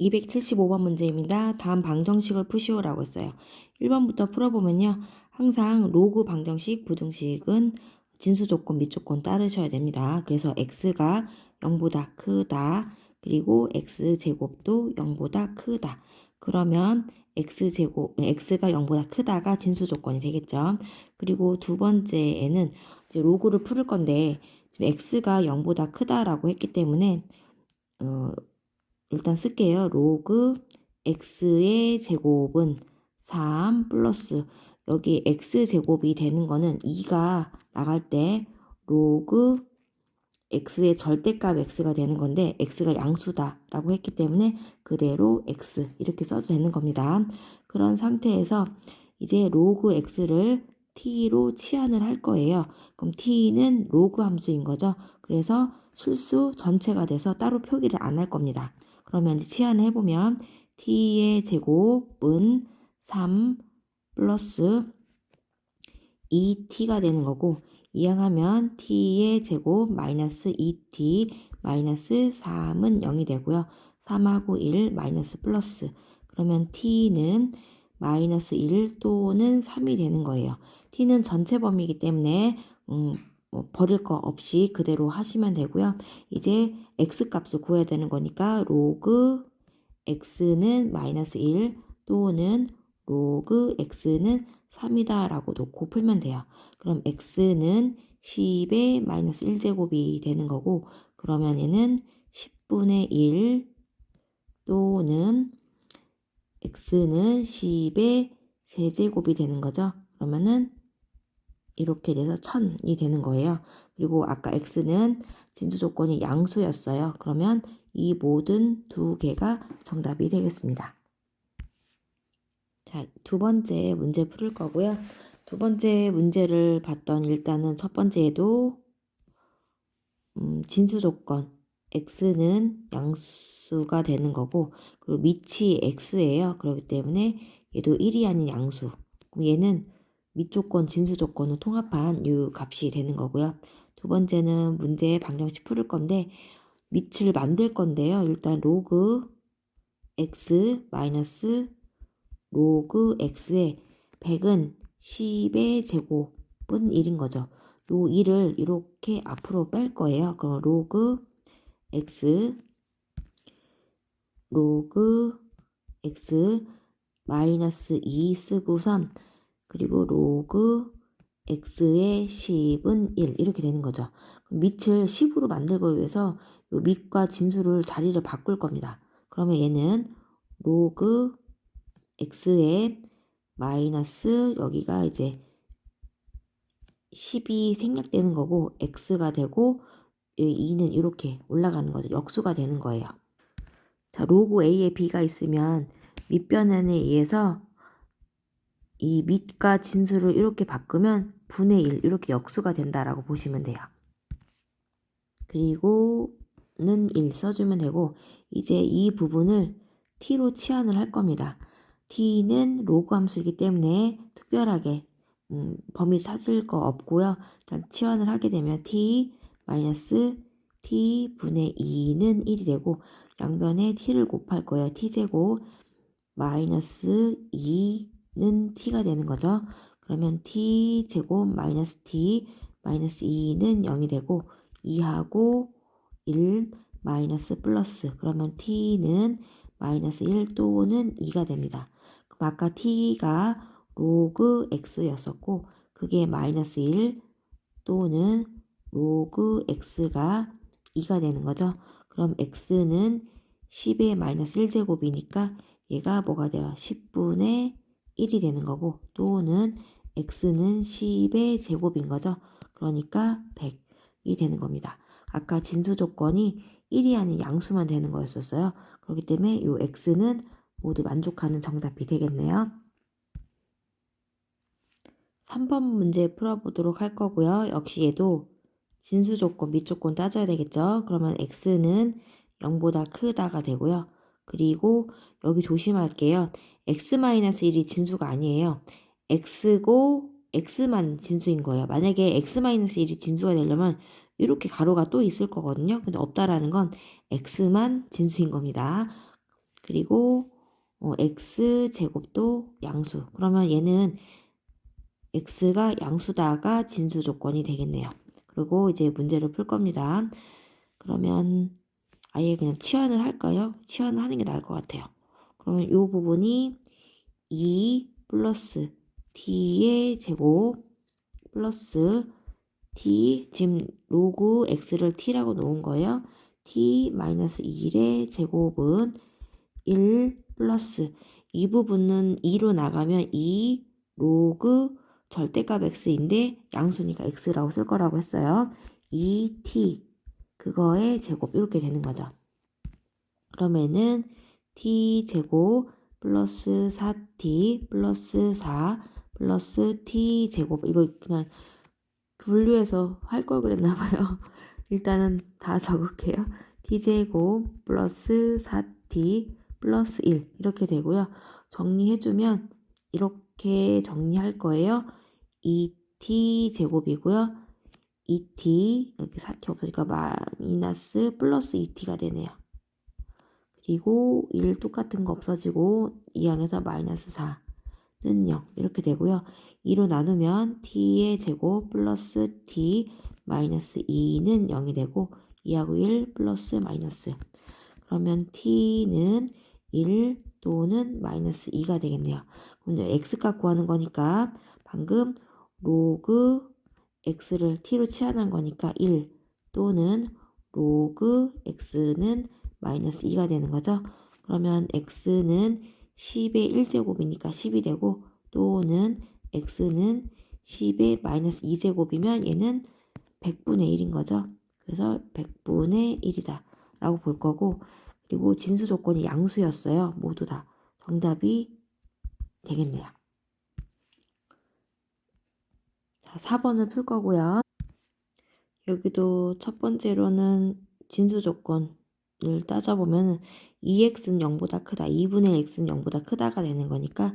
275번 문제입니다. 다음 방정식을 푸시오라고 했어요. 1번부터 풀어보면요. 항상 로그 방정식, 부등식은 진수 조건, 및 조건 따르셔야 됩니다. 그래서 x가 0보다 크다. 그리고 x제곱도 0보다 크다. 그러면 x제곱, x가 0보다 크다가 진수 조건이 되겠죠. 그리고 두 번째에는 로그를 풀을 건데 지금 x가 0보다 크다라고 했기 때문에 어, 일단 쓸게요. 로그 x의 제곱은 3 플러스 여기 x제곱이 되는 거는 2가 나갈 때 로그 x의 절대값 x가 되는 건데 x가 양수다라고 했기 때문에 그대로 x 이렇게 써도 되는 겁니다. 그런 상태에서 이제 로그 x를 t로 치환을 할 거예요. 그럼 t는 로그 함수인 거죠. 그래서 실수 전체가 돼서 따로 표기를 안 할 겁니다. 그러면 이제 치환을 해보면 t의 제곱은 3 플러스 2t가 되는 거고 이항하면 t의 제곱 마이너스 2t 마이너스 3은 0이 되고요. 3하고 1 마이너스 플러스 그러면 t는 마이너스 1 또는 3이 되는 거예요. t는 전체 범위이기 때문에 음, 뭐 버릴 거 없이 그대로 하시면 되고요. 이제 x 값을 구해야 되는 거니까 로그 x는 마이너스 1 또는 로그 x는 3이다 라고 놓고 풀면 돼요. 그럼 x는 10의 마이너스 1제곱이 되는 거고 그러면 얘는 10분의 1 또는 x는 10의 세제곱이 되는 거죠. 그러면은 이렇게 돼서 1000이 되는 거예요. 그리고 아까 x는 진수 조건이 양수였어요. 그러면 이 모든 두 개가 정답이 되겠습니다. 자, 두 번째 문제 풀을 거고요. 두 번째 문제를 봤던 일단은 첫 번째에도 음, 진수 조건 x는 양수가 되는 거고 그리고 밑이 x예요. 그렇기 때문에 얘도 1이 아닌 양수. 그럼 얘는 밑 조건, 진수 조건을 통합한 이 값이 되는 거고요. 두 번째는 문제의 방정식 풀을 건데 밑을 만들 건데요. 일단 로그 x 마이너스 로그 x의 100은 10의 제곱은 1인 거죠. 요 1을 이렇게 앞으로 뺄 거예요. 그럼 로그 x 로그 x 마이너스 2 쓰고선 그리고 로그 x의 10은 1 이렇게 되는 거죠. 밑을 10으로 만들기 위해서 요 밑과 진수를 자리를 바꿀 겁니다. 그러면 얘는 로그 x의 마이너스 여기가 이제 10이 생략되는 거고 x가 되고 2는 이렇게 올라가는 거죠. 역수가 되는 거예요. 자, 로그 a에 b가 있으면 밑변환에 의해서 이 밑과 진수를 이렇게 바꾸면 분의 1 이렇게 역수가 된다라고 보시면 돼요. 그리고는 1 써주면 되고 이제 이 부분을 t로 치환을 할 겁니다. t는 로그 함수이기 때문에 특별하게 음, 범위 찾을 거 없고요. 일단 치환을 하게 되면 t 마이너스 t 분의 2는 1이 되고 양변에 t를 곱할 거예요. t제곱 마이너스 2 는 t가 되는 거죠. 그러면 t제곱 마이너스 t 마이너스 2는 0이 되고 2하고 1 마이너스 플러스 그러면 t는 마이너스 1 또는 2가 됩니다. 그럼 아까 t가 로그 x였었고 그게 마이너스 1 또는 로그 x가 2가 되는 거죠. 그럼 x는 10의 마이너스 1제곱이니까 얘가 뭐가 돼요? 10분의 1이 되는 거고 또는 x는 10의 제곱인 거죠. 그러니까 100이 되는 겁니다. 아까 진수 조건이 1이 아닌 양수만 되는 거였었어요. 그렇기 때문에 이 x는 모두 만족하는 정답이 되겠네요. 3번 문제 풀어보도록 할 거고요. 역시 얘도 진수 조건, 밑 조건 따져야 되겠죠. 그러면 x는 0보다 크다가 되고요. 그리고 여기 조심할게요. X-1이 진수가 아니에요. x고 x만 진수인 거예요. 만약에 x-1이 진수가 되려면 이렇게 가로가 또 있을 거거든요. 근데 없다라는 건 x만 진수인 겁니다. 그리고 어, x 제곱도 양수. 그러면 얘는 x가 양수다가 진수 조건이 되겠네요. 그리고 이제 문제를 풀 겁니다. 그러면 아예 그냥 치환을 할까요? 치환을 하는 게 나을 것 같아요. 그러면 이 부분이 2 플러스 t의 제곱 플러스 t 지금 로그 x를 t라고 놓은 거예요. t 마이너스 1의 제곱은 1 플러스 이 부분은 2로 나가면 2 로그 절대값 x인데 양수니까 x라고 쓸 거라고 했어요. 2t 그거의 제곱 이렇게 되는 거죠. 그러면은 t 제곱 플러스 4t 플러스 4 플러스 t 제곱 이거 그냥 분류해서 할 걸 그랬나 봐요. 일단은 다 적을게요. t 제곱 플러스 4t 플러스 1 이렇게 되고요. 정리해주면 이렇게 정리할 거예요. 2t 제곱이고요. 2t 여기 4t 없으니까 마이너스 플러스 2t가 되네요. 그리고 1 똑같은 거 없어지고 2항에서 마이너스 4는 0 이렇게 되고요. 2로 나누면 t의 제곱 플러스 t 마이너스 2는 0이 되고 2하고 1 플러스 마이너스 그러면 t는 1 또는 마이너스 2가 되겠네요. 그럼 x값 구하는 거니까 방금 로그 x를 t로 치환한 거니까 1 또는 로그 x는 마이너스 2가 되는 거죠. 그러면 x는 10의 1제곱이니까 10이 되고 또는 x는 10의 마이너스 2제곱이면 얘는 100분의 1인 거죠. 그래서 100분의 1이다 라고 볼 거고 그리고 진수 조건이 양수였어요. 모두 다 정답이 되겠네요. 자, 4번을 풀 거고요. 여기도 첫 번째로는 진수 조건 을 따져보면 2x는 0보다 크다. 2분의 x는 0보다 크다가 되는 거니까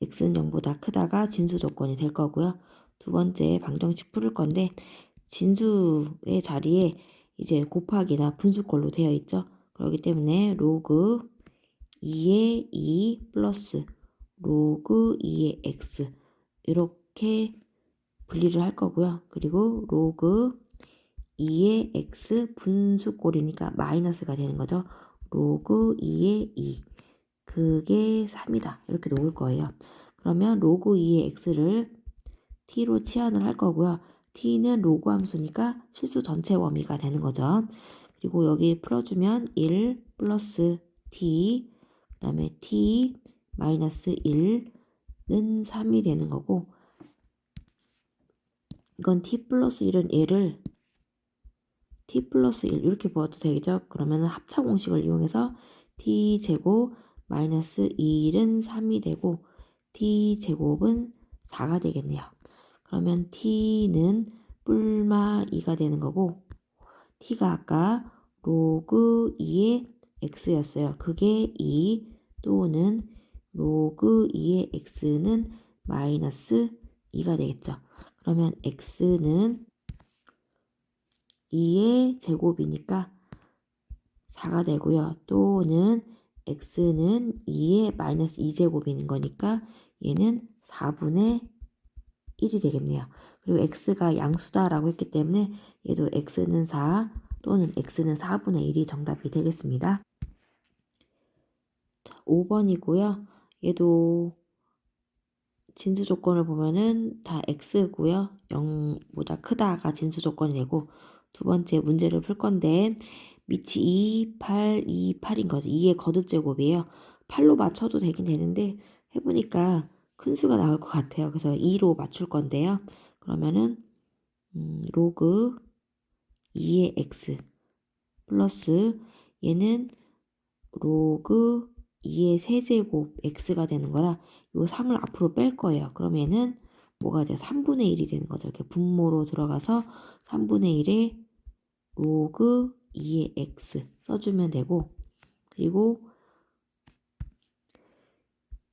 x는 0보다 크다가 진수 조건이 될 거고요. 두 번째 방정식 풀을 건데 진수의 자리에 이제 곱하기나 분수꼴로 되어 있죠. 그렇기 때문에 로그 2의 2 플러스 로그 2의 x 이렇게 분리를 할 거고요. 그리고 로그 2의 x 분수꼴이니까 마이너스가 되는 거죠. 로그 2의 2 그게 3이다 이렇게 놓을 거예요. 그러면 로그 2의 x를 t로 치환을 할 거고요. t는 로그 함수니까 실수 전체 범위가 되는 거죠. 그리고 여기 풀어주면 1 플러스 t 그 다음에 t 마이너스 1는 3이 되는 거고 이건 t 플러스 1은 얘를 t 플러스 1 이렇게 보아도 되겠죠? 그러면 합차 공식을 이용해서 t 제곱 마이너스 1은 3이 되고 t 제곱은 4가 되겠네요. 그러면 t는 뿔마 2가 되는 거고 t가 아까 로그 2의 x였어요. 그게 2 또는 로그 2의 x는 마이너스 2가 되겠죠. 그러면 x는 2의 제곱이니까 4가 되고요. 또는 x는 2의 마이너스 2제곱인 거니까 얘는 4분의 1이 되겠네요. 그리고 x가 양수다라고 했기 때문에 얘도 x는 4 또는 x는 4분의 1이 정답이 되겠습니다. 자, 5번이고요. 얘도 진수 조건을 보면은 다 x고요. 0보다 크다가 진수 조건이 되고 두 번째 문제를 풀 건데 밑이 2, 8, 2, 8인 거죠. 2의 거듭 제곱이에요. 8로 맞춰도 되긴 되는데 해보니까 큰 수가 나올 것 같아요. 그래서 2로 맞출 건데요. 그러면은 음, 로그 2의 x 플러스 얘는 로그 2의 세제곱 x가 되는 거라 요 3을 앞으로 뺄 거예요. 그럼 얘는 뭐가 돼? 3분의 1이 되는 거죠. 이렇게 분모로 들어가서 3분의 1에 로그 2의 x 써주면 되고 그리고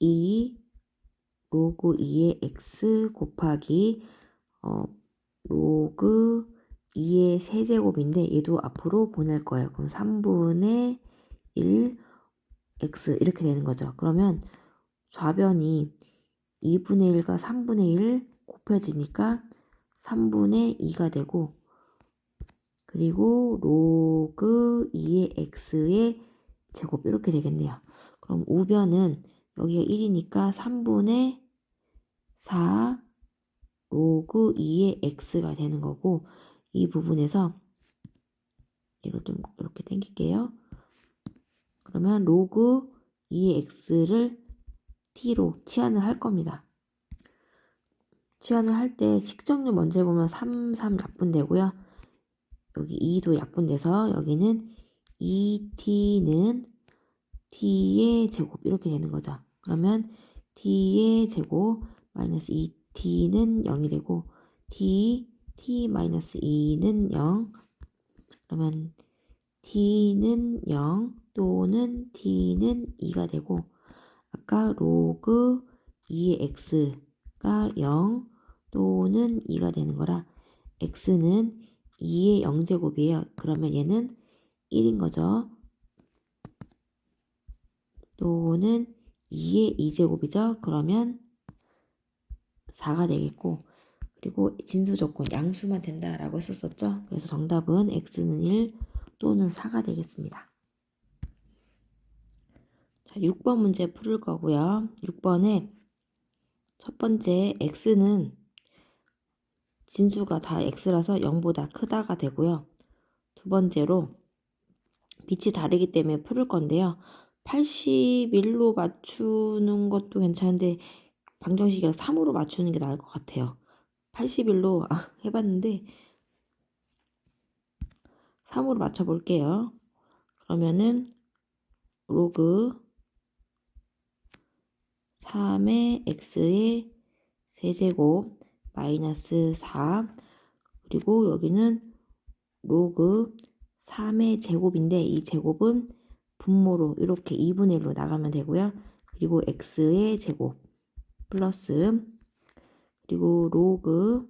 2 로그 2의 x 곱하기 어, 로그 2의 세제곱인데 얘도 앞으로 보낼 거예요. 그럼 3분의 1 x 이렇게 되는 거죠. 그러면 좌변이 2분의 1과 3분의 1 곱해지니까 3분의 2가 되고 그리고 로그 2의 x의 제곱 이렇게 되겠네요. 그럼 우변은 여기가 1이니까 3분의 4 로그 2의 x가 되는 거고 이 부분에서 이걸 좀 이렇게 당길게요. 그러면 로그 2의 x를 t로 치환을 할 겁니다. 치환을 할 때 식정률 먼저 해보면 3, 3 약분되고요. 여기 2도 약분돼서 여기는 2t는 t의 제곱 이렇게 되는 거죠. 그러면 t의 제곱 마이너스 2t는 0이 되고 t, t 마이너스 2는 0 그러면 t는 0 또는 t는 2가 되고 아까 로그 2의 x가 0 또는 2가 되는 거라 x는 2의 0제곱이에요. 그러면 얘는 1인 거죠. 또는 2의 2제곱이죠. 그러면 4가 되겠고 그리고 진수 조건 양수만 된다라고 했었었죠. 그래서 정답은 x는 1 또는 4가 되겠습니다. 자, 6번 문제 풀을 거고요. 6번에 첫 번째 x는 진수가 다 x라서 0보다 크다가 되고요. 두 번째로 빛이 다르기 때문에 풀을 건데요. 81로 맞추는 것도 괜찮은데 방정식이라 3으로 맞추는 게 나을 것 같아요. 81로 아, 해봤는데 3으로 맞춰볼게요. 그러면은 로그 3의 x의 세제곱 마이너스 4 그리고 여기는 로그 3의 제곱인데 이 제곱은 분모로 이렇게 2분의 1로 나가면 되고요. 그리고 x의 제곱 플러스 그리고 로그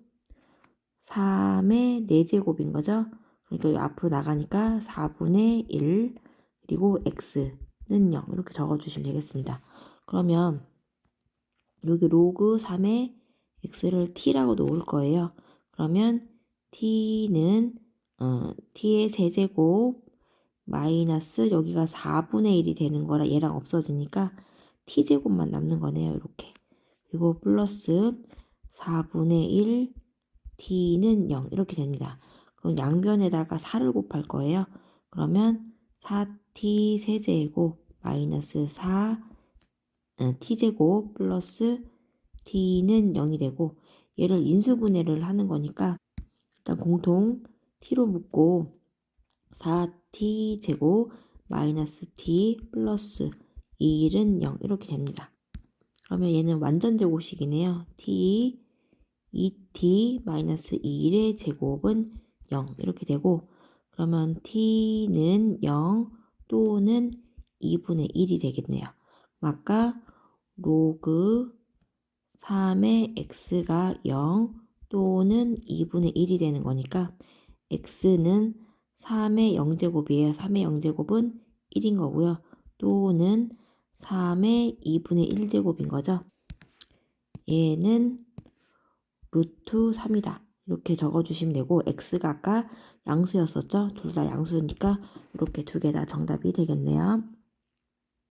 3의 4제곱인 거죠. 그러니까 앞으로 나가니까 4분의 1 그리고 x는 0 이렇게 적어주시면 되겠습니다. 그러면 여기 로그 3의 x를 t라고 놓을 거예요. 그러면 t는 어, t의 세제곱 마이너스 여기가 4분의 1이 되는 거라 얘랑 없어지니까 t제곱만 남는 거네요. 이렇게. 그리고 플러스 4분의 1 t는 0 이렇게 됩니다. 그럼 양변에다가 4를 곱할 거예요. 그러면 4t 세제곱 마이너스 4 어, t제곱 플러스 t는 0이 되고 얘를 인수분해를 하는 거니까 일단 공통 t로 묶고 4t 제곱 마이너스 t 플러스 1은 0 이렇게 됩니다. 그러면 얘는 완전 제곱식이네요. t 2t 마이너스 1의 제곱은 0 이렇게 되고 그러면 t는 0 또는 2분의 1이 되겠네요. 아까 로그 3의 x가 0 또는 2분의 1이 되는 거니까 x는 3의 0제곱이에요. 3의 0제곱은 1인 거고요. 또는 3의 2분의 1제곱인 거죠. 얘는 루트 3이다. 이렇게 적어주시면 되고 x가 아까 양수였었죠. 둘 다 양수니까 이렇게 두 개 다 정답이 되겠네요.